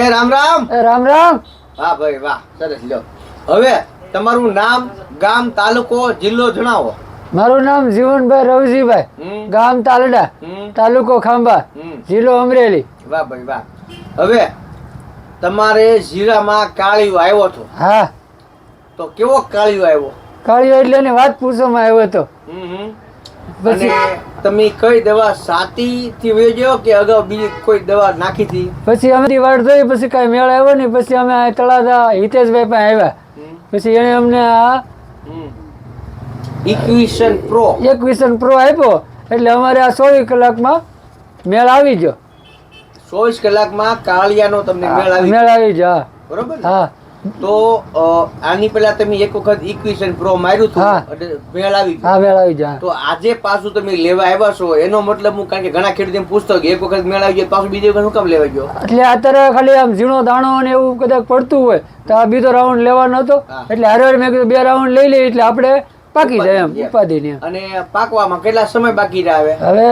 એ રામ રામ. એ રામ રામ. વાહ ભાઈ વાહ સરસ લ્યો. હવે તમારું નામ ગામ તાલુકો જિલ્લો જણાવો. મારું નામ જીવનભાઈ રવજીભાઈ. ગામ તાલડા તાલુકો ખાંભા. જિલ્લો અમરેલી. વાહ ભાઈ વાહ. હવે તમારે જીરામાં કાળિયો આવ્યો હતો. હા. તો કેવો કાળિયો આવ્યો? કાળિયો એટલે વાત પૂછવામાં આવ્યો હતો. પછી તમે કઈ દવા સાતી થી વેચ્યો કે અગાઉ બીજી કોઈ દવા નાખી હતી પછી અમે વાડ જોઈ પછી કાંઈ મેળ આવ્યો નહીં. પછી અમે આ તળાજા હિતેશભાઈ પાસે આવ્યા. પછી એને અમને આ. ઇક્વિશન પ્રો એકવીસન પ્રો આપ્યો. એટલે અમારે આ ચોવીસ કલાકમાં મેળ આવી ગયો. ચોવીસ કલાકમાં કાળિયાનો તમને મેળ આવી મેળ આવી ગયો બરોબર હા. તો આની પહેલા તમે એક વખત ઇક્વિશન પ્રો માર્યું હતું એટલે વેળ આવી હા વેળ આવી જાય તો આજે પાછું તમે લેવા આવ્યા છો એનો મતલબ હું કારણ કે ઘણા ખેડૂત પૂછતો કે એક વખત મેળ આવી ગયો પાછું બીજી વખત હું કામ લેવા ગયો? એટલે અત્યારે ખાલી આમ ઝીણો દાણો અને એવું કદાચ પડતું હોય તો આ બીજો રાઉન્ડ લેવાનો હતો. એટલે હારે મેં કીધું બે રાઉન્ડ લઈ લઈએ એટલે આપણે પાકી જાય એમ ઉપાધિ ને અને પાકવામાં કેટલા સમય બાકી રહે હવે?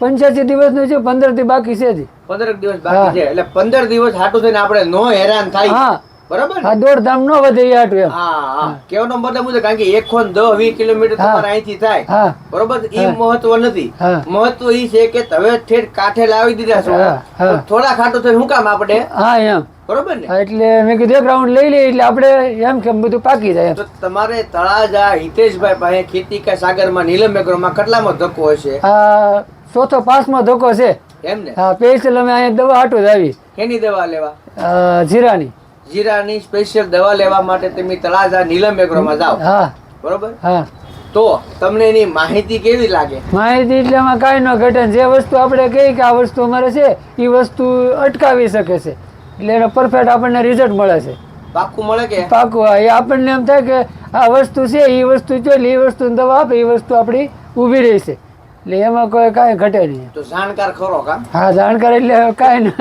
પંચ્યાસી દિવસનું છે પંદરથી બાકી છે પંદર દિવસ બાકી છે એટલે પંદર દિવસ હાટું થઈને આપણે નો હેરાન થાય. હા. બરાબર ને? આ નો વધે એ એમ. હા હા. કેવાનો મતલબ છે કારણ કે એક ખોન દસ વીસ કિલોમીટર તમારે અહીંથી થાય. હા. એ મહત્વ નથી. મહત્વ એ છે કે તમે ઠેઠ કાંઠે લાવી દીધા છો. હા, હા. તો થોડા ખાટું થઈને શું કામ આપણે? હા એમ. બરોબર ને? એટલે મેં કીધું એક રાઉન્ડ લઈ લઈએ એટલે આપણે એમ કેમ બધું પાકી જાય તો તમારે તળાજા હિતેશભાઈ પાસે ખેતી કા સાગરમાં નીલમ એગ્રોમાં કેટલામાં ધક્કો હશે? આ ચોથો પાંચમો ધોકો છે. એમ ને? હા પેસલ અમે અહીંયા દવા હાટું જ આવી. એની દવા લેવા? જીરાની. જીરાની સ્પેશિયલ દવા લેવા માટે તમે તળાજા નીલમ એગ્રોમાં જાઓ. હા. બરોબર? હા. તો તમને એની માહિતી કેવી લાગે? માહિતી એટલે એમાં કાંઈ ન ઘટે. જે વસ્તુ આપણે કહીએ કે આ વસ્તુ અમારે છે એ વસ્તુ અટકાવી શકે છે. એટલે એનો પરફેક્ટ આપણને રિઝલ્ટ મળે છે. પાક્કું મળે કે? પાકું એ આપણને એમ થાય કે આ વસ્તુ છે એ વસ્તુ જો એટલે એ વસ્તુ દવા આપે એ વસ્તુ આપણી ઊભી રહી છે. એટલે એમાં કોઈ કાંઈ ઘટે નહીં. તો જાણકાર ખરો કા હા જાણકાર એટલે કાંઈ ન.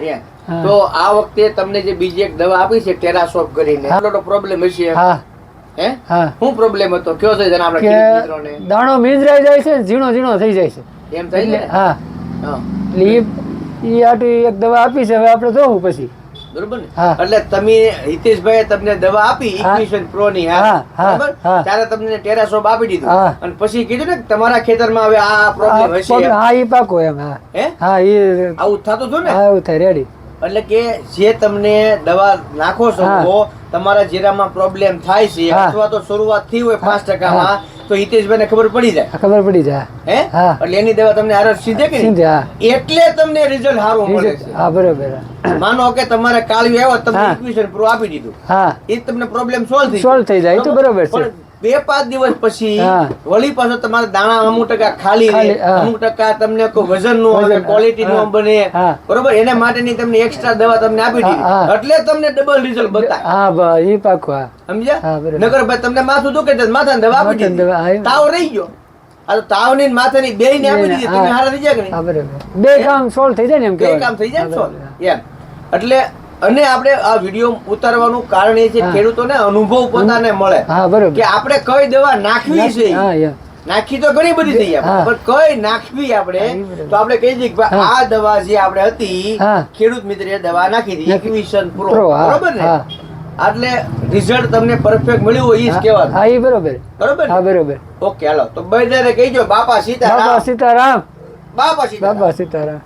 એમ. તો આ વખતે તમને જે બીજી એક દવા આપી છે ટેરાસોપ કરીને એટલો પ્રોબ્લેમ હશે. હા. હે? શું પ્રોબ્લેમ હતો? કયો છે જરા આપણે દાણો મીંજરાઈ જાય છે ઝીણો ઝીણો થઈ જાય છે. એમ થઈ ને? હા. એટલે એ આટલી એક દવા આપી છે હવે આપણે જોવું પછી. બરોબર ને? એટલે તમે હિતેશભાઈ તમને દવા આપી. ઇક્વિશન પ્રો ની બરોબર? ત્યારે તમને ટેરાસોપ આપી દીધું. અને પછી કીધું ને તમારા ખેતરમાં હવે આ પ્રોબ્લેમ હશે હા એ પાકો એમ હા. હે? હા એ આવું થતું હતું ને? આવું થાય રેડી એટલે કે જે તમને દવા નાખો છો તમારા જીરામાં પ્રોબ્લેમ થાય છે અથવા તો શરૂઆત થઈ હોય પાંચ ટકામાં તો હિતેશભાઈને ખબર પડી જાય. ખબર પડી જાય. હે? એટલે એની દવા તમને આરસ સીધે કે સીધે એટલે તમને રિઝલ્ટ સારું મળે છે. હા બરોબર માનો કે તમારે કાળિયું આવ્યો તમને. ઇક્વિશન પ્રો આપી દીધું. હા. એ તમને પ્રોબ્લેમ સોલ્વ થઈ સોલ્વ થઈ જાય, તો બરોબર? છે. બે પાંચ દિવસ પછી. વળી પાછો તમારા દાણા અમુક ટકા ખાલી રહે અમુક ટકા તમને કોઈ વજન નો આવે ક્વોલિટી નો બને. બરોબર? એના માટેની તમને એક્સ્ટ્રા દવા તમને આપી દીધી એટલે તમને ડબલ રિઝલ્ટ બતાય. હા ભાઈ એ પાકો સમજ્યા? નગર ભાઈ તમને માથું દુખે છે માથા દવા આપી દીધી. તાવ રહી ગયો. આ તો તાવની માથા માથાની બે ને આપી દીધી. તમે. હારા થઈ જાય કે નહીં? બે કામ સોલ્વ થઈ જાય ને એમ બે કામ થઈ જાય સોલ્વ? એમ. એટલે અને આપણે આ વીડિયો ઉતારવાનું કારણ એ છે. ખેડૂતોને અનુભવ પોતાને મળે. હા બરોબર. કે આપણે કઈ દવા નાખવી છે? નાખી તો ઘણી બધી થઈ આપણે પણ કઈ નાખવી આપણે? એ. તો આપણે કહી દઈએ કે આ દવા જે આપણે હતી ખેડૂત મિત્રે દવા નાખી હતી. ઇક્વિશન પ્રો બરોબર ને? એટલે રિઝલ્ટ તમને પરફેક્ટ મળ્યું હોય એ જ કહેવાનું. હા એ બરોબર. બરોબર હા બરોબર. ઓકે હાલો. તો બધાને કહીજો બાપા સીતારામ. બાપા સીતારામ. બાપા સીતારામ.